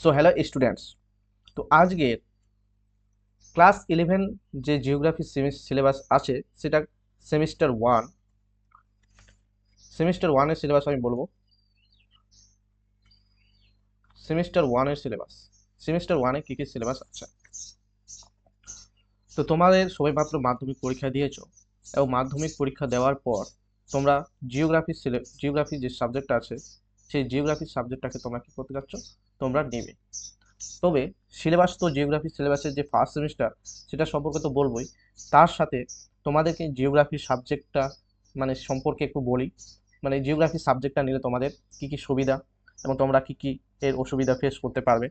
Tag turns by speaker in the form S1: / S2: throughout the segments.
S1: So hello students তো আজকে class eleven যে জিওগ্রাফি সিলেবাস আছে, সেটা সেমিস্টার ওয়ান সেমিস্টার ওয়ানের সিলেবাস আমি বলব। সেমিস্টার ওয়ানের সিলেবাস সেমিস্টার ওয়ানে কী কী সিলেবাস আছে? তো তোমাদের সবেমাত্র মাধ্যমিক পরীক্ষা দিয়েছ এবং মাধ্যমিক পরীক্ষা দেওয়ার পর তোমরা জিওগ্রাফি জিওগ্রাফি যে সাবজেক্ট আছে, সেই জিওগ্রাফি সাবজেক্টটাকে তোমরা কি করতে যাচ্ছ? তোমরা নেবে। তবে সিলেবাস তো জিওগ্রাফি সিলেবাসের যে ফার্স্ট সেমিস্টার সেটা সম্পর্কে তো বলবোই। তার সাথে তোমাদেরকে জিওগ্রাফি সাবজেক্টটা মানে সম্পর্কে একটু বলি। মানে জিওগ্রাফি সাবজেক্টটা নিলে তোমাদের কি কি সুবিধা এবং তোমরা কি কি এর অসুবিধা ফেস করতে পারবে।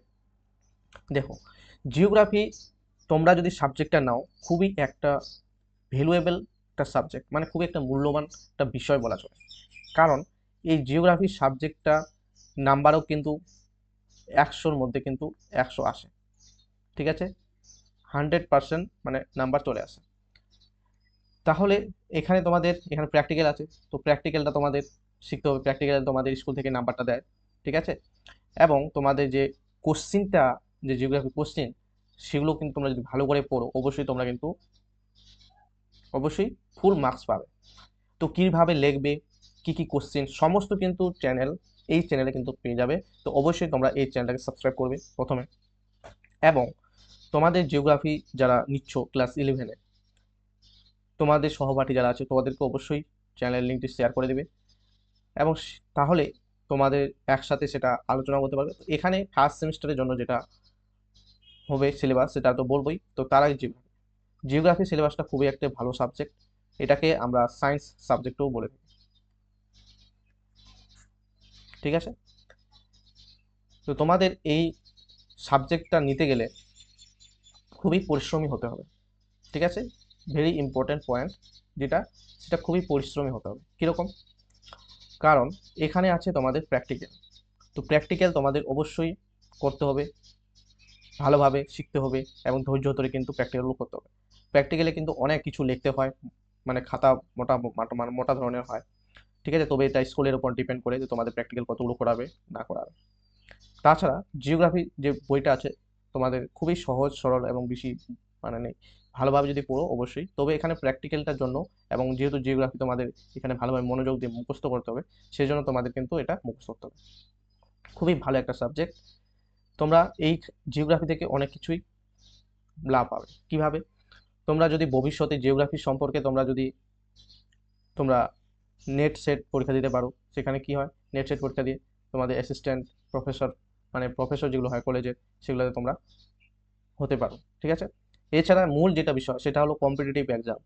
S1: দেখো জিওগ্রাফি তোমরা যদি সাবজেক্টটা নাও, খুবই একটা ভ্যালুয়েবল একটা সাবজেক্ট মানে খুবই একটা মূল্যবান একটা বিষয় বলা চলে। কারণ এই জিওগ্রাফি সাবজেক্টটা নাম্বারও কিন্তু একশোর মধ্যে কিন্তু একশো আসে। ঠিক আছে? হান্ড্রেড পার্সেন্ট মানে নাম্বার চলে আসে। তাহলে এখানে তোমাদের, এখানে প্র্যাকটিক্যাল আছে। তো প্র্যাকটিক্যালটা তোমাদের শিখতে হবে। প্র্যাকটিক্যাল তোমাদের স্কুল থেকে নাম্বারটা দেয়। ঠিক আছে? এবং তোমাদের যে কোশ্চিনটা যে জিওগ্রাফি কোশ্চিন সেগুলো কিন্তু তোমরা যদি ভালো করে পড়ো, অবশ্যই তোমরা কিন্তু, অবশ্যই ফুল মার্কস পাবে। তো কীভাবে লিখবে, কি কি কোশ্চেন সমস্ত কিন্তু চ্যানেল এই চ্যানেলে কিন্তু পেয়ে যাবে। তো অবশ্যই তোমরা এই চ্যানেলটাকে সাবস্ক্রাইব করবে প্রথমে। এবং তোমাদের জিওগ্রাফি যারা নিচ্ছ ক্লাস ইলেভেনে তোমাদের সহপাঠী যারা আছে, তোমাদেরকে অবশ্যই চ্যানেলের লিঙ্কটি শেয়ার করে দেবে। এবং তাহলে তোমাদের একসাথে সেটা আলোচনা করতে পারবে। এখানে ফার্স্ট সেমিস্টারের জন্য যেটা হবে সিলেবাস সেটা তো বলবোই। তো তার আগে জিওগ্রাফি জিওগ্রাফি সিলেবাসটা খুবই একটা ভালো সাবজেক্ট এটাকে আমরা সায়েন্স সাবজেক্টও বলে থাকি ঠিক আছে? তো তোমাদের এই সাবজেক্টটা নিতে গেলে খুবই পরিশ্রমী হতে হবে, ঠিক আছে? ভেরি ইম্পর্ট্যান্ট পয়েন্ট যেটা, সেটা খুবই পরিশ্রমী হতে হবে। কীরকম? কারণ এখানে আছে তোমাদের প্র্যাকটিক্যাল তো প্র্যাকটিক্যাল তোমাদের অবশ্যই করতে হবে, ভালোভাবে শিখতে হবে এবং ধৈর্য ধরে কিন্তু প্র্যাকটিক্যালগুলো করতে হবে। প্র্যাকটিক্যালে কিন্তু অনেক কিছু লিখতে হয় মানে খাতা মোটা মোটা ধরনের হয়। ঠিক আছে? তবে এটা স্কুলের উপর ডিপেন্ড করে যে তোমাদের প্র্যাকটিক্যাল কতগুলো করাবে, না করাবে। তাছাড়া জিওগ্রাফি যে বইটা আছে, তোমাদের খুবই সহজ, সরল এবং বেশি মানে নেই। ভালোভাবে যদি পড়ো, অবশ্যই। তবে এখানে প্র্যাকটিক্যালটার জন্য এবং যেহেতু জিওগ্রাফি তোমাদের এখানে ভালোভাবে মনোযোগ দিয়ে মুখস্থ করতে হবে সেই জন্য তোমাদের কিন্তু এটা মুখস্থ করতে হবে। খুবই ভালো একটা সাবজেক্ট তোমরা এই জিওগ্রাফি থেকে অনেক কিছুই লাভ পাবে। কীভাবে? তোমরা যদি ভবিষ্যতে জিওগ্রাফি সম্পর্কে তোমরা যদি তোমরা নেট সেট পরীক্ষা দিতে পারো। সেখানে কি হয়? নেট সেট পরীক্ষা দিয়ে তোমাদের অ্যাসিস্ট্যান্ট প্রফেসর মানে প্রফেসর যেগুলো হয় কলেজে সেগুলোতে তোমরা হতে পারো। ঠিক আছে? এছাড়া মূল যেটা বিষয়, সেটা হলো কম্পিটিটিভ এক্সাম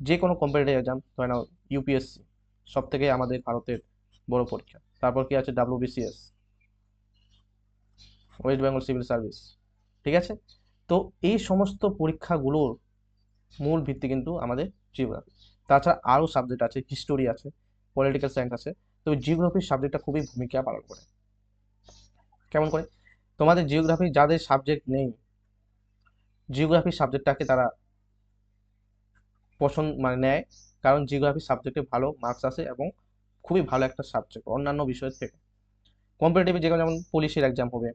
S1: যে কোনো কম্পিটিটিভ এক্সাম ধরে নাও ইউপিএসসি সব থেকে আমাদের ভারতের বড় পরীক্ষা। তারপর কি আছে? WBCS West Bengal civil service ঠিক আছে? তো এই সমস্ত পরীক্ষাগুলোর মূল ভিত্তি কিন্তু আমাদের জিওগ্রাফি তাছাড়া আরও সাবজেক্ট আছে হিস্টোরি আছে পলিটিক্যাল সায়েন্স আছে। তবে জিওগ্রাফির সাবজেক্টটা খুবই ভূমিকা পালন করে। কেমন করে? তোমাদের জিওগ্রাফি যাদের সাবজেক্ট নেই জিওগ্রাফি সাবজেক্টটাকে তারা পছন্দ মানে নেয়। কারণ জিওগ্রাফি সাবজেক্টে ভালো মার্কস আসে এবং খুবই ভালো একটা সাবজেক্ট অন্যান্য বিষয়ের থেকে। কম্পিটিটিভ যেগুলো যেমন পুলিশের এক্সাম হবে,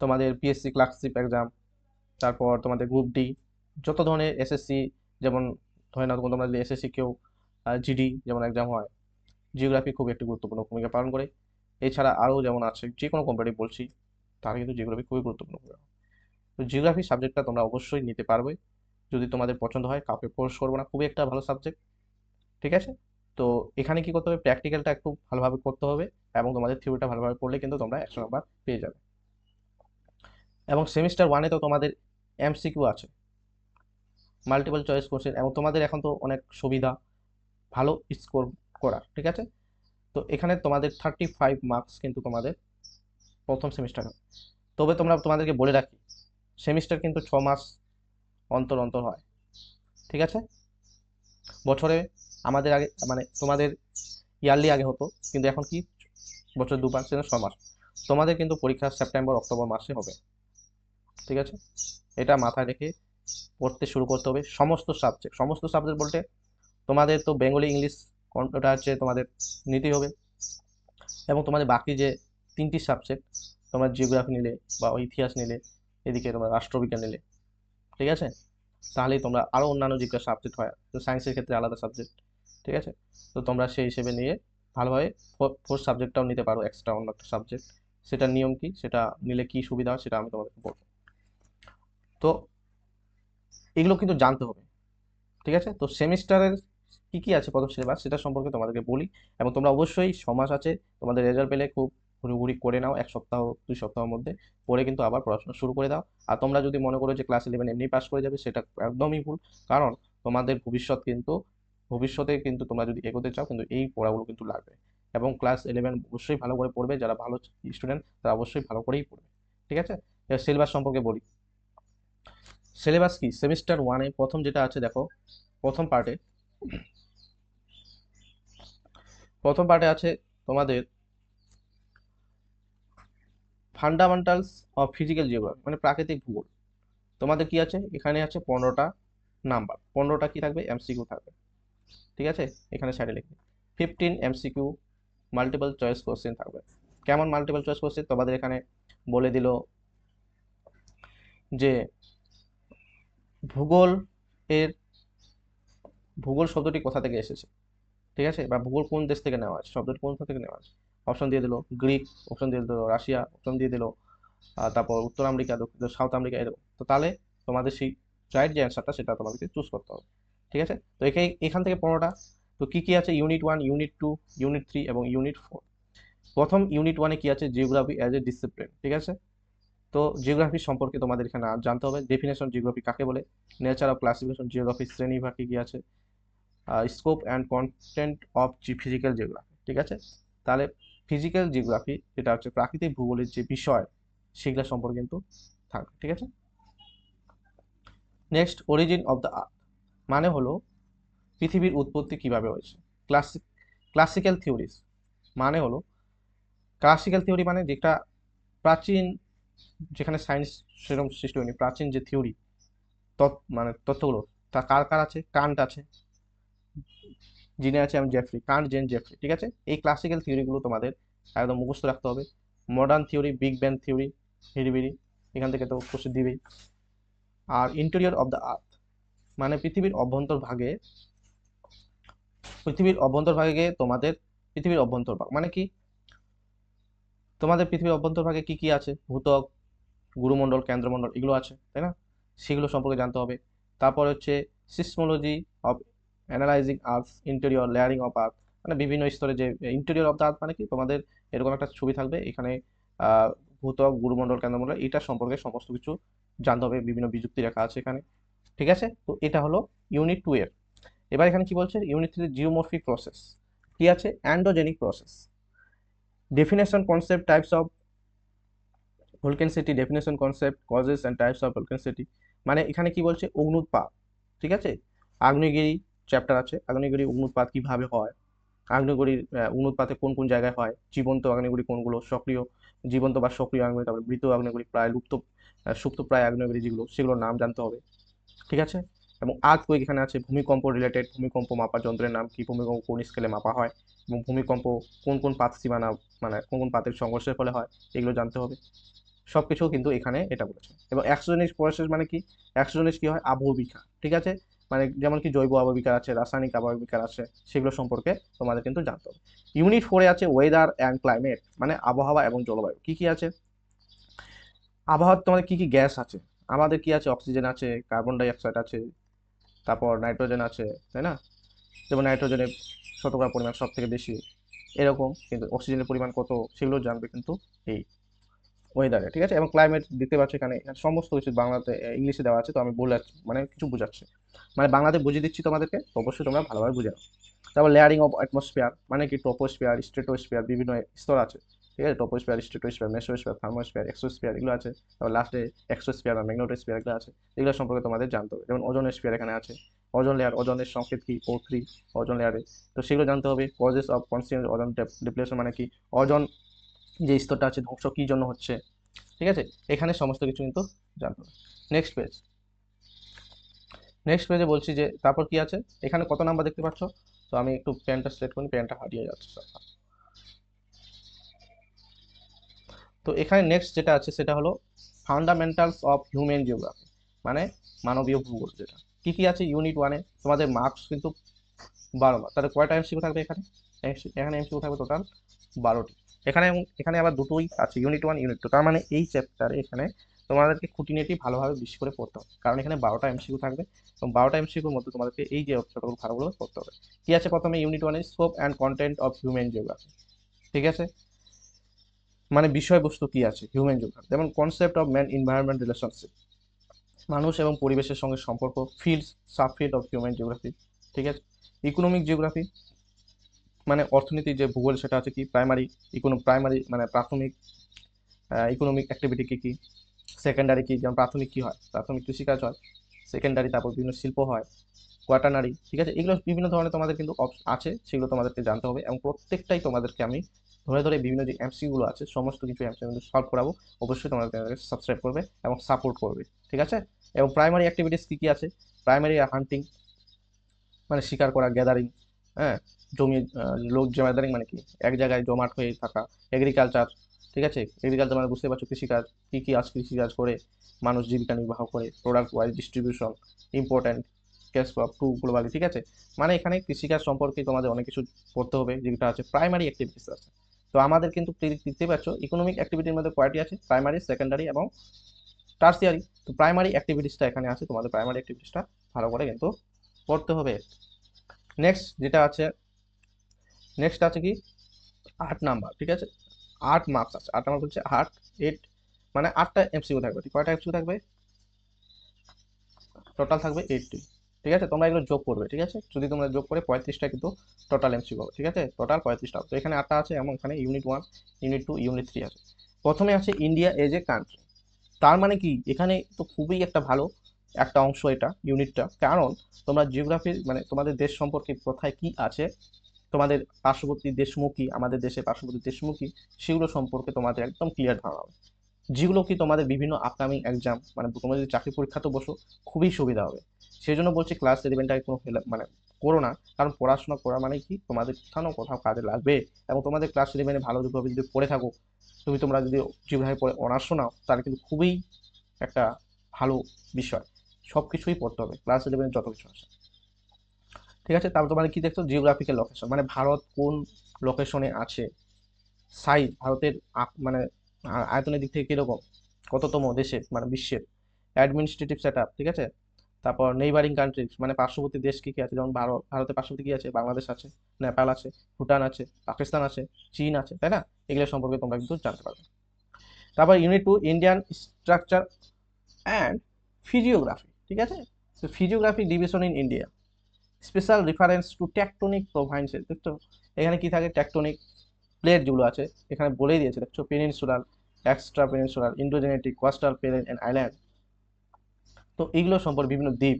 S1: তোমাদের পিএসসি ক্লার্কশিপ এক্সাম তারপর তোমাদের গ্রুপ ডি যত ধরনের এসএসসি যেমন ধরে না। তোমরা যদি এসএসসি কেউ জিডি যেমন এক্সাম হয় জিওগ্রাফি খুব একটি গুরুত্বপূর্ণ ভূমিকা পালন করে। এছাড়া আরও যেমন আছে যে কোনো কম্পিটিভ বলছি তাহলে কিন্তু জিওগ্রাফি খুবই গুরুত্বপূর্ণ ভূমিকা। তো জিওগ্রাফি সাবজেক্টটা তোমরা অবশ্যই নিতে পারবে। যদি তোমাদের পছন্দ হয়, কাউকে ফোর্স করব না, খুবই একটা ভালো সাবজেক্ট ঠিক আছে? তো এখানে কি করতে হবে? প্র্যাকটিক্যালটা একটু ভালোভাবে করতে হবে এবং তোমাদের থিওরিটা ভালোভাবে পড়লে কিন্তু তোমরা একশো নাম্বার পেয়ে যাবে। এবং সেমিস্টার ওয়ানে তো তোমাদের এমসিকিউ আছে। মাল্টিপল চয়েস কোশ্চেন এবং তোমাদের এখন তো অনেক সুবিধা, ভালো স্কোর করার, ঠিক আছে? তো এখানে তোমাদের থার্টি ফাইভ মার্কস কিন্তু তোমাদের প্রথম সেমিস্টারে তবে তোমরা তোমাদেরকে বলে রাখি সেমিস্টার কিন্তু ছ মাস অন্তর অন্তর হয়, ঠিক আছে? বছরে আমাদের আগে মানে তোমাদের ইয়ারলি আগে হতো, কিন্তু এখন কি? বছর দু পাঁচ ছ মাস। তোমাদের কিন্তু পরীক্ষা সেপ্টেম্বর অক্টোবর মাসে হবে, ঠিক আছে? এটা মাথায় রেখে পড়তে শুরু করতে হবে। সমস্ত সাবজেক্ট সমস্ত সাবজেক্ট বলতে তোমাদের তো বেঙ্গলি ইংলিশ ওটা হচ্ছে তোমাদের নিতেই হবে। এবং তোমাদের বাকি যে তিনটি সাবজেক্ট তোমরা জিওগ্রাফি নিলে বা ইতিহাস নিলে, এদিকে তোমরা রাষ্ট্রবিজ্ঞান নিলে, ঠিক আছে? তাহলেই তোমরা আরও অন্যান্য যেগুলো সাবজেক্ট হয়, তো সায়েন্সের ক্ষেত্রে আলাদা সাবজেক্ট ঠিক আছে? তো তোমরা সেই হিসেবে নিয়ে ভালোভাবে ফোর্থ সাবজেক্টটাও নিতে পারো এক্সট্রা অন্য একটা সাবজেক্ট সেটার নিয়ম কি? সেটা নিলে কি সুবিধা হয়? সেটা আমি তোমাদেরকে বলব। তো এগুলো কিন্তু জানতে হবে। ঠিক আছে? তো সেমিস্টারের কি কি আছে প্রথম সিলেবাস সেটা সম্পর্কে তোমাদেরকে বলি এবং তোমরা অবশ্যই সমাজ আছে তোমাদের রেজাল্ট পেলে খুব ঘুরি করে নাও, এক সপ্তাহ, দুই সপ্তাহের মধ্যে পরে কিন্তু আবার পড়াশোনা শুরু করে দাও। আর তোমরা যদি মনে করো যে ক্লাস ইলেভেন এমনি পাস করে যাবে, সেটা একদমই ভুল। কারণ তোমাদের ভবিষ্যৎ কিন্তু, ভবিষ্যতে কিন্তু তোমরা যদি এগোতে চাও কিন্তু এই পড়াগুলো কিন্তু লাগবে। এবং ক্লাস ইলেভেন অবশ্যই ভালো করে পড়বে। যারা ভালো স্টুডেন্ট তারা অবশ্যই ভালো করেই পড়বে। ঠিক আছে? সিলেবাস সম্পর্কে বলি। সিলেবাস কি? সেমিস্টার ওয়ানে প্রথম যেটা আছে, দেখো, প্রথম পার্টে প্রথম পার্টে আছে তোমাদের ফান্ডামেন্টালস অফ ফিজিক্যাল জিওগ্রাফি মানে প্রাকৃতিক ভূগোল। তোমাদের কি আছে? এখানে আছে পনেরোটা নাম্বার পনেরোটা কি থাকবে? এমসিকিউ থাকবে। ঠিক আছে? এখানে সাইডে লিখবে। Fifteen MCQ multiple choice question থাকবে। কেমন মাল্টিপল চয়েস কোশ্চেন তোমাদের এখানে বলে দিল যে ভূগোল এর, ভূগোল শব্দটি কোথা থেকে এসেছে? ঠিক আছে? বা ভূগোল কোন দেশ থেকে নেওয়া আছে শব্দটি কোন থেকে নেওয়া আছে অপশন দিয়ে দিল গ্রিক অপশন দিয়ে দিল রাশিয়া অপশন দিয়ে দিল তারপর উত্তর আমেরিকা সাউথ আমেরিকা, এরকম। তো তাহলে তোমাদের সেই রাইট যে অ্যান্সারটা সেটা তোমাদেরকে চুজ করতে হবে। ঠিক আছে? তো এখানে এখান থেকে পনেরোটা। তো কি কি আছে? Unit one unit two unit three এবং ইউনিট ফোর প্রথম ইউনিট ওয়ানে কি আছে? জিওগ্রাফি অ্যাজ এ ডিসিপ্লিন ঠিক আছে? তো জিওগ্রাফি সম্পর্কে তোমাদের এখানে জানতে হবে। ডেফিনেশন জিওগ্রাফি কাকে বলে? নেচার অফ ক্লাসিফিকেশন জিওগ্রাফি শ্রেণি ভাগ কি আছে? Scope and content of G physical geography ঠিক আছে? তাহলে ফিজিক্যাল জিওগ্রাফি যেটা হচ্ছে প্রাকৃতিক ভূগোলের যে বিষয়, সেগুলো সম্পর্কে কিন্তু থাকবে, ঠিক আছে? Next origin of the earth মানে হলো পৃথিবীর উৎপত্তি কীভাবে হয়েছে? ক্লাসিক ক্লাসিক্যাল থিওরিজ মানে হলো ক্লাসিক্যাল থিওরি মানে যেটা প্রাচীন যেখানে সায়েন্স সেরকম সৃষ্টি হয়নি, প্রাচীন যে থিওরি মানে তত্ত্বগুলো তা কার কার আছে? কান্ট আছে, যিনি আছে আমি জেফ্রি কান্ট জেন জেফ্রি ঠিক আছে? এই ক্লাসিক্যাল থিওরিগুলো তোমাদের একদম মুখস্থ রাখতে হবে। Modern theory big bang theory হিরিবিরি এখান থেকে তো কোশ্চেন দিবেই। আর ইন্টেরিয়র অফ দ্য আর্থ মানে পৃথিবীর অভ্যন্তর ভাগে, পৃথিবীর অভ্যন্তর ভাগে তোমাদের, পৃথিবীর অভ্যন্তর ভাগ মানে কি? তোমাদের পৃথিবীর অভ্যন্তর ভাগে কি কি আছে? ভূতক গুরুমণ্ডল, কেন্দ্রমণ্ডল এগুলো আছে, তাই না? সেগুলো সম্পর্কে জানতে হবে। তারপর হচ্ছে seismology of analysing earth, interior layering of earth মানে বিভিন্ন স্তরে যে ইন্টেরিয়র অফ দ্য আর্থ মানে কি? তোমাদের এরকম একটা ছবি থাকবে, এখানে ভূতক গুরুমণ্ডল, কেন্দ্রমণ্ডল, এটা সম্পর্কে সমস্ত কিছু জানতে হবে, বিভিন্ন বিযুক্তি রেখা আছে এখানে, ঠিক আছে? তো এটা হলো ইউনিট টু এর। এবার এখানে কি বলছে? ইউনিট থ্রি জিওমরফিক প্রসেস কি আছে? Endogenic process definition concept types of volcanicity definition concept causes and types of volcanicity মানে এখানে কি বলছে? অগ্নুৎপাত। ঠিক আছে? আগ্নেয়গিরি চ্যাপ্টার আছে। আগ্নেয়গিরি অগ্নুৎপাত কীভাবে হয়? আগ্নেয়গিরির অগ্নুৎপাতে কোন কোন জায়গায় হয়? জীবন্ত আগ্নেয়গিরি কোনগুলো? সক্রিয়, জীবন্ত বা সক্রিয় আগ্নেয়গিরি, তারপরে মৃত আগ্নেয়গিরি, প্রায় লুপ্ত সুপ্ত প্রায় আগ্নেয়গিরি যেগুলো, সেগুলোর নাম জানতে হবে। ঠিক আছে? এবং আর্থকুয়েক এখানে আছে। ভূমিকম্প রিলেটেড ভূমিকম্প মাপার যন্ত্রের নাম কি? ভূমিকম্প কোন স্কেলে মাপা হয়? ভূমিকম্প কোন কোন পাত সীমানা মানে কোন কোন পাতের সংঘর্ষের ফলে হয়, এগুলো জানতে হবে। সব কিছু কিন্তু এখানে এটা বলেছে। এবং একশোজনিক প্রসেস মানে কি? একশোজনিক কী হয়? আবহবিকা ঠিক আছে? মানে যেমন কি জৈব আবহবিকার আছে, রাসায়নিক আবহবিকার আছে, সেগুলো সম্পর্কে তোমাদের কিন্তু জানতে হবে। ইউনিট ফোরে আছে ওয়েদার অ্যান্ড ক্লাইমেট মানে আবহাওয়া এবং জলবায়ু। কী কী আছে? আবহাওয়ার তোমাদের কী কী গ্যাস আছে? আমাদের কি আছে? অক্সিজেন আছে কার্বন ডাই অক্সাইড আছে, তারপর নাইট্রোজেন আছে, তাই না? যেমন নাইট্রোজেনের শতকরা পরিমাণ সব থেকে বেশি এরকম, কিন্তু অক্সিজেনের পরিমাণ কত সেগুলো জানবে কিন্তু এই ওয়েদারে ঠিক আছে? এবং ক্লাইমেট দেখতে পাচ্ছি এখানে সমস্ত কিছু বাংলাতে ইংলিশে দেওয়া আছে, তো আমি বলে মানে কিছু বোঝাচ্ছি। মানে বাংলাতে বুঝিয়ে দিচ্ছি তোমাদেরকে, তো অবশ্যই তোমরা ভালোভাবে বুঝে তারপর লেয়ারিং অফ অ্যাটমসফিয়ার মানে কি টপোস্ফিয়ার স্ট্রেটোস্ফিয়ার বিভিন্ন স্তর আছে। ঠিক আছে? Troposphere stratosphere mesosphere thermosphere exosphere এগুলো আছে। তারপর লাস্টে এক্সোস্ফিয়ার বা ম্যাগনেটোস্ফিয়ার এগুলো আছে। এগুলো সম্পর্কে তোমাদের জানতে হবে। যেমন ওজনের স্ফিয়ার এখানে আছে। ওজন লেয়ার ওজনের সংকেত কি? ও থ্রি ওজন লেয়ারে তো সেগুলো জানতে হবে। Causes of constituent ozone depletion মানে কি? ওজন যে স্তরটা আছে, ধ্বংস কী জন্য হচ্ছে? ঠিক আছে? এখানে সমস্ত কিছু কিন্তু জানতে হবে। নেক্সট পেজ নেক্সট পেজে বলছি যে, তারপর কি আছে? এখানে কত নাম্বার দেখতে পাচ্ছ? তো আমি একটু পেনটা সিলেক্ট করি পেনটা হারিয়ে যাচ্ছে। তো এখানে নেক্সট যেটা আছে সেটা হলো ফান্ডামেন্টালস অফ হিউম্যান জিওগ্রাফি মানে মানবীয় ভূগোল যেটা। কী কী আছে ইউনিট ওয়ানে তোমাদের মার্কস কিন্তু বারো মার্ক তাহলে কয়টা এমসিকিউ থাকবে এখানে? এখানে এমসিকিউ থাকবে টোটাল বারোটি। এখানে এখানে আবার দুটোই আছে ইউনিট ওয়ান ইউনিট টু তার মানে এই চ্যাপ্টারে এখানে তোমাদেরকে খুঁটিনাটি ভালোভাবে বেশি করে পড়তে হবে। কারণ এখানে বারোটা এমসিকিউ থাকবে এবং বারোটা এমসিকিউর মধ্যে তোমাদেরকে এই যে অপশনগুলো ভালোগুলো পড়তে হবে। কী আছে প্রথমে? ইউনিট ওয়ানে scope and content of human geography ঠিক আছে? মানে বিষয়বস্তু কি আছে? হিউম্যান জিওগ্রাফি যেমন concept of man environment relationship মানুষ এবং পরিবেশের সঙ্গে সম্পর্ক fields subfield of human geography ঠিক আছে? ইকোনমিক জিওগ্রাফি মানে অর্থনীতি যে ভূগোল সেটা আছে কি? প্রাইমারি ইকোনো প্রাইমারি মানে প্রাথমিক ইকোনমিক অ্যাক্টিভিটি কী কী? সেকেন্ডারি কী? যেমন প্রাথমিক কী হয়? প্রাথমিক কৃষিকাজ হয়। সেকেন্ডারি তারপর বিভিন্ন শিল্প হয়। কোয়াটানারি ঠিক আছে? এগুলো বিভিন্ন ধরনের তোমাদের কিন্তু আছে, সেগুলো তোমাদেরকে জানতে হবে এবং প্রত্যেকটাই তোমাদেরকে আমি ধরে ধরে বিভিন্ন যে এমসিগুলো আছে, সমস্ত কিছু এমসিগুলো সলভ করাবো। অবশ্যই তোমাদের সাবস্ক্রাইব করবে এবং সাপোর্ট করবে, ঠিক আছে? এবং প্রাইমারি অ্যাক্টিভিটিস কী কী আছে? প্রাইমারি হান্টিং মানে শিকার করা গ্যাদারিং হ্যাঁ? জমি লোক জমাদারিং মানে কি? এক জায়গায় জমাট হয়ে থাকা এগ্রিকালচার ঠিক আছে? এগ্রিকালচার মানে বুঝতে পারছ কৃষিকাজ কী কী আজ কৃষিকাজ করে, মানুষ জীবিকা নির্বাহ করে product wise distribution important cash crop to globally ঠিক আছে? মানে এখানে কৃষিকাজ সম্পর্কে তোমাদের অনেক কিছু পড়তে হবে, যেটা আছে প্রাইমারি অ্যাক্টিভিটিস আছে। তো আমাদের কিন্তু দেখতে পাচ্ছ ইকোনমিক অ্যাক্টিভিটির মধ্যে কয়টি আছে? প্রাইমারি সেকেন্ডারি এবং টার্সিয়ারি তো প্রাইমারি অ্যাক্টিভিটিসটা এখানে আছে, তোমাদের প্রাইমারি অ্যাক্টিভিটিসটা ভালো করে কিন্তু পড়তে হবে। নেক্সট যেটা আছে নেক্সট আছে কি? আট নাম্বার, ঠিক আছে? আট মার্কস আছে। আট নাম্বার হচ্ছে আট এইট মানে আটটা এমসিকিউ থাকবে। কয়টা এমসিকিউ থাকবে? টোটাল থাকবে এইটটি ঠিক আছে? তোমরা এগুলো যোগ করবে, ঠিক আছে? যদি তোমরা যোগ করে পঁয়ত্রিশটা কিন্তু টোটাল এমসিকিউ হবে ঠিক আছে? টোটাল পঁয়ত্রিশটা। তো এখানে আটটা আছে এবং এখানে unit one unit two unit three আছে। প্রথমে আছে ইন্ডিয়া এজ এ কান্ট্রি তার মানে কি? এখানে তো খুবই একটা ভালো একটা অংশ এটা ইউনিটটা কারণ তোমরা জিওগ্রাফির মানে তোমাদের দেশ সম্পর্কে কোথায় কি আছে, তোমাদের পার্শ্ববর্তী দেশমুখী, আমাদের দেশের পার্শ্ববর্তী দেশমুখী, সেগুলো সম্পর্কে তোমাদের একদম ক্লিয়ার ধারণা হবে। যেগুলো কি তোমাদের বিভিন্ন আপকামিং এক্সাম মানে তোমরা যদি চাকরি পরীক্ষাতে বসো, খুবই সুবিধা হবে। সেই জন্য বলছি ক্লাস ইলেভেনটাকে কোনো মানে করো না, কারণ পড়াশোনা করা মানে কি? তোমাদের কোথাও কোথাও কাজে লাগবে। এবং তোমাদের ক্লাস ইলেভেনে ভালো ভাবে যদি পড়ে থাকো, তুমি তোমরা যদি জিওগ্রাফি পড়ে অনার্সও নাও, তাহলে কিন্তু খুবই একটা ভালো বিষয়। সব কিছুই পড়তে হবে ক্লাস ইলেভেনে যত কিছু আছে। ঠিক আছে, তারপর তোমাদের কি দেখছ? জিওগ্রাফিক্যাল লোকেশন মানে ভারত কোন লোকেশনে আছে? সাইজ ভারতের মানে আয়তনের দিক থেকে কীরকম? কততম দেশে মানে বিশ্বের? অ্যাডমিনিস্ট্রেটিভ সেট ঠিক আছে? তারপর নেইবারিং কান্ট্রিজ মানে পার্শ্ববর্তী দেশ কী কী আছে? যেমন ভারত, ভারতের পার্শ্ববর্তী কী আছে? বাংলাদেশ আছে, নেপাল আছে, ভুটান আছে, পাকিস্তান আছে, চীন আছে, তাই না? এগুলো সম্পর্কে তোমরা কিন্তু জানতে পারবে। তারপর unit two Indian structure and physiography ঠিক আছে? তো physiography division in India special reference to tectonic provinces দেখছ? এখানে কি থাকে? ট্যাকটনিক প্লেট যেগুলো আছে। এখানে বলেই দিয়েছে, দেখছ? Peninsular extra peninsular Indo Gangetic coastal plain and island তো এইগুলো সম্পর্কে বিভিন্ন দ্বীপ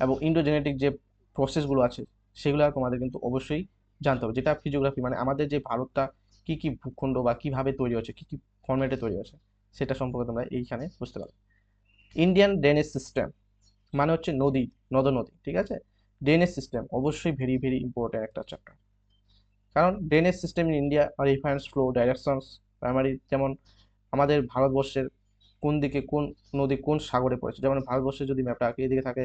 S1: এবং ইন্ডোজেনেটিক যে প্রসেসগুলো আছে, সেগুলো তোমাদের কিন্তু অবশ্যই জানতে হবে। যেটা ফিজিওগ্রাফি মানে আমাদের যে ভারতটা কি কি ভূখণ্ড বা কীভাবে তৈরি হচ্ছে কি কি ফর্মেটে তৈরি হচ্ছে সেটা সম্পর্কে তোমরা এইখানে বুঝতে পারবে। ইন্ডিয়ান ড্রেনেজ সিস্টেম মানে হচ্ছে নদী, নদ নদী, ঠিক আছে? ড্রেনেজ সিস্টেম অবশ্যই ভেরি ভেরি ইম্পর্টেন্ট একটা চ্যাপ্টার কারণ drainage system in India reference flow directions primary যেমন আমাদের ভারতবর্ষের কোন দিকে কোন নদী কোন সাগরে পড়েছে। যেমন ভারতবর্ষের যদি ম্যাপটা আঁকে, এদিকে থাকে,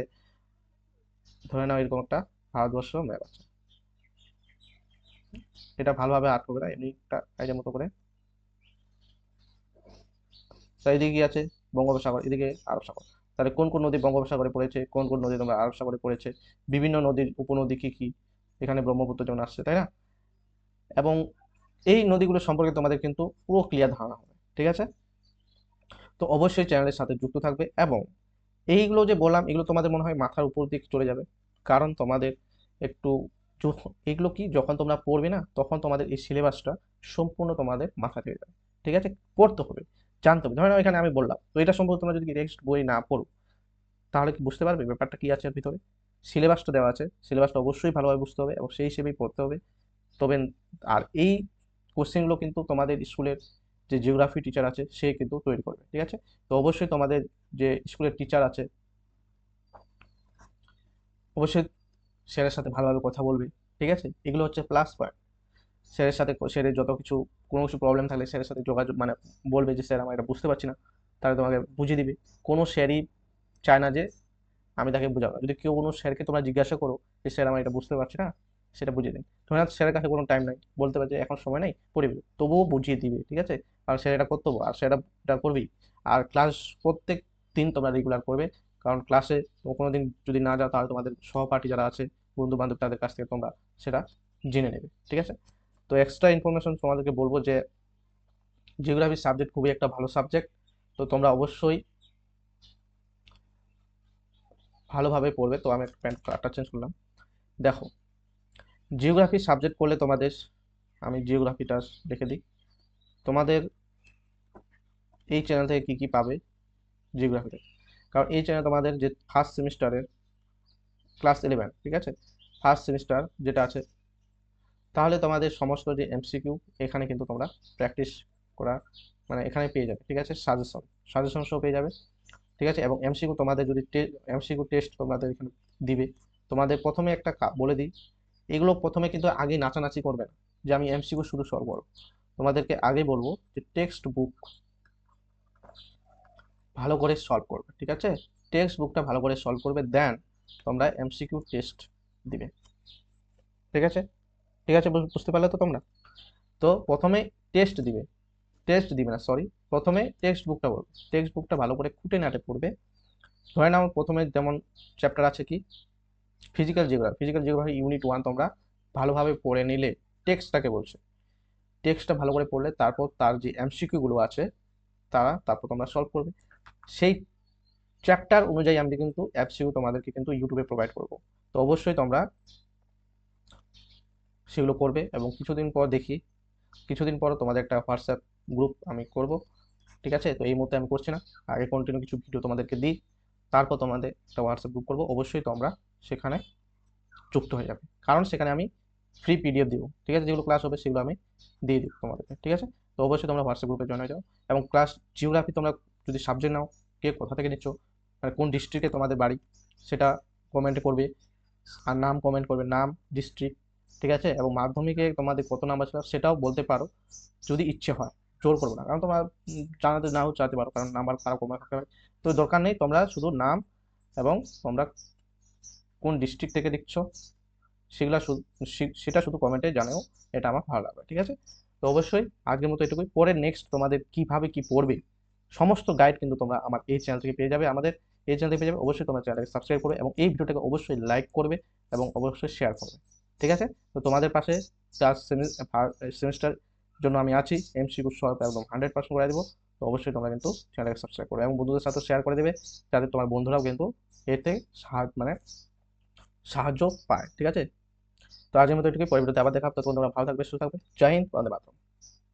S1: ধরে নাও এরকম একটা ভারতবর্ষ ম্যাপ আছে। এটা ভালোভাবে আর্ট করবে না, এমনি একটা আইডিয়ার মতো করে। এদিকে কি আছে? বঙ্গোপসাগর, এদিকে আরব সাগর তাহলে কোন কোন নদী বঙ্গোপসাগরে পড়েছে? কোন কোন নদী তোমরা আরব সাগরে পড়েছে? বিভিন্ন নদীর উপনদী কি কি? এখানে ব্রহ্মপুত্র যেমন আসছে, তাই না? এবং এই নদীগুলো সম্পর্কে তোমাদের কিন্তু পুরো ক্লিয়ার ধারণা হবে, ঠিক আছে? তো অবশ্যই চ্যানেলের সাথে যুক্ত থাকবে এবং এইগুলো যে বললাম, এগুলো তোমাদের মনে হয় মাথার উপর দিকে চলে যাবে। কারণ তোমাদের একটু এগুলো কি যখন তোমরা পড়বে না, তখন তোমাদের এই সিলেবাসটা সম্পূর্ণ তোমাদের মাথা থেকে যাবে, ঠিক আছে? পড়তে হবে, জানতে হবে। ধরে এখানে আমি বললাম, তো এটা সম্পর্কে তোমরা যদি নেক্সট বই না পড়ো, তাহলে কি বুঝতে পারবে ব্যাপারটা কি আছে ভিতরে? সিলেবাসটা দেওয়া আছে সিলেবাসটা অবশ্যই ভালোভাবে বুঝতে হবে এবং সেই হিসেবেই পড়তে হবে। তবে আর এই কোশ্চেনগুলো কিন্তু তোমাদের স্কুলের যে জিওগ্রাফি টিচার আছে, সে কিন্তু তৈরি করবে, ঠিক আছে? তো অবশ্যই তোমাদের যে স্কুলের টিচার আছে, অবশ্যই স্যারের সাথে ভালোভাবে কথা বলবে, ঠিক আছে? এগুলো হচ্ছে প্লাস পয়েন্ট স্যারের সাথে স্যারের যত কিছু, কোনো কিছু প্রবলেম থাকলে স্যারের সাথে যোগাযোগ মানে বলবে যে স্যার আমার এটা বুঝতে পারছি না। তাহলে তোমাকে বুঝিয়ে দিবে। কোনো স্যারই চায় না যে, আমি তাকে বোঝাবো। যদি কেউ কোনো স্যারকে তোমরা জিজ্ঞাসা করো যে স্যার আমার এটা বুঝতে পারছি না সেটা বুঝিয়ে দিন। তোমার স্যারের কাছে কোনো টাইম নাই। বলতে পারে যে এখন সময় নেই পড়বি তবুও বুঝিয়ে দিবে, ঠিক আছে? কারণ স্যার এটা করতে আর স্যার এটা করবেই। আর ক্লাস প্রত্যেক দিন তোমরা রেগুলার করবে কারণ ক্লাসে কোনো দিন যদি না যাও, তাহলে তোমাদের সহপাঠী যারা আছে বন্ধু বান্ধব তাদের কাছ থেকে তোমরা সেটা জেনে নেবে, ঠিক আছে? তো এক্সট্রা ইনফরমেশন তোমাদেরকে বলব যে জিওগ্রাফি সাবজেক্ট খুবই একটা ভালো সাবজেক্ট তো তোমরা অবশ্যই ভালোভাবে পড়বে। তো আমি একটা প্যান্ট কালারটা চেঞ্জ করলাম। দেখো জিওগ্রাফি সাবজেক্ট করলে তোমাদের, আমি জিওগ্রাফিটা রেখে দিই। তোমাদের এই চ্যানেল থেকে কি কি পাবে জিওগ্রাফিতে কারণ এই চ্যানেল তোমাদের যে ফার্স্ট সেমিস্টারের ক্লাস ইলেভেন ঠিক আছে? ফার্স্ট সেমিস্টার যেটা আছে, তাহলে তোমাদের সমস্ত যে এমসিকিউ এখানে কিন্তু তোমরা প্র্যাকটিস করা মানে এখানে পেয়ে যাবে, ঠিক আছে? সাজেশন সাজেশন সহ পেয়ে যাবে, ঠিক আছে? এবং এমসিকিউ তোমাদের যদি এমসিকিউ টেস্ট তোমাদের এখানে দিবে, তোমাদের প্রথমে একটা বলে দিই এগুলো প্রথমে কিন্তু আগে নাচানাচি করবে না, যে আমি এমসিকিউ শুধু সলভ করব। তোমাদেরকে আগে বলব যে টেক্সট বুক ভালো করে সলভ করবে, ঠিক আছে? টেক্সট বুকটা ভালো করে সলভ করবে দেন তোমরা এমসিকিউ টেস্ট দিবে, ঠিক আছে? ঠিক আছে বুঝতে পারলে তো তোমরা? তো প্রথমে টেস্ট দিবে টেস্ট দিবে না সরি প্রথমে টেক্সট বুকটা পড়বে। টেক্সট বুকটা ভালো করে খুঁটে নাটে পড়বে। ধরে নাও প্রথমে যেমন চ্যাপ্টার আছে কি? Physical geography physical geography unit one তোমরা ভালোভাবে পড়ে নিলে টেক্সটটাকে বলছে। টেক্সটটা ভালো করে পড়লে তারপর তার যে এমসিকিউগুলো আছে, তারা তারপর তোমরা সলভ করবে। সেই চ্যাপ্টার অনুযায়ী আমি কিন্তু অ্যাপসিউ তোমাদেরকে কিন্তু ইউটিউবে প্রোভাইড করব। তো অবশ্যই তোমরা সেগুলো করবে এবং কিছুদিন পর দেখি, কিছুদিন পর তোমাদের একটা হোয়াটসঅ্যাপ গ্রুপ আমি করব। ঠিক আছে? তো এই মুহূর্তে আমি করছি না। আগে কন্টিনিউ কিছু ভিডিও তোমাদেরকে দিই। তারপর তোমাদের একটা হোয়াটসঅ্যাপ গ্রুপ করব। অবশ্যই তোমরা সেখানে যুক্ত হয়ে যাবে। কারণ সেখানে আমি ফ্রি পিডিএফ দিব। ঠিক আছে? যেগুলো ক্লাস হবে সেগুলো আমি দিয়ে দিব তোমাদেরকে। ঠিক আছে? তো অবশ্যই তোমরা হোয়াটসঅ্যাপ গ্রুপে জয়েন হয়ে যাও। এবং ক্লাস জিওগ্রাফি তোমরা যদি সাবজেক্ট নাও, কে কোথা থেকে নিচ্ছ মানে কোন ডিস্ট্রিক্টে তোমাদের বাড়ি, সেটা কমেন্ট করবে আর নাম কমেন্ট করবে। নাম ডিস্ট্রিক্ট ঠিক আছে? এবং মাধ্যমিকে তোমাদের কত নাম্বার ছিল সেটাও বলতে পারো। যদি ইচ্ছে হয়। জোর করব না। কারণ তোমার জানাতে নাও চাইতে পারো, কারণ নাম্বার কারও কমে থাকতে তো দরকার নেই, তোমরা শুধু নাম এবং তোমরা কোন ডিস্ট্রিক্ট থেকে দেখছ, সেগুলো সেটা শুধু কমেন্টে জানাও, এটা আমার ভালো লাগবে, ঠিক আছে? তো অবশ্যই আজকের মতো এটুকুই। পরে নেক্সট তোমাদের কীভাবে কি পড়বে, সমস্ত গাইড কিন্তু তোমরা আমার এই চ্যানেল থেকে পেয়ে যাবে। আমাদের এই চ্যানেল থেকে পেয়ে যাবে, অবশ্যই তোমরা চ্যানেলকে সাবস্ক্রাইব করবে এবং এই ভিডিওটাকে অবশ্যই লাইক করবে এবং অবশ্যই শেয়ার করবে, ঠিক আছে? তো তোমাদের পাশে চার সেমিস্টার জন্য আমি আছি এমসিকিউ সব একদম হান্ড্রেড পার্সেন্ট করে দেবো। তো অবশ্যই তোমরা কিন্তু চ্যানেলকে সাবস্ক্রাইব করবে এবং বন্ধুদের সাথে শেয়ার করে দেবে যাতে তোমার বন্ধুরাও কিন্তু এতে সাহায্য মানে সাহায্য পায় ঠিক আছে? তো আজকের মতো এটুকুই পরে ভিডিওতে আবার দেখা তো তোমরা ভালো থাকবে সুস্থ থাকবে। জয় হিন্দ বন্দে মাতরম।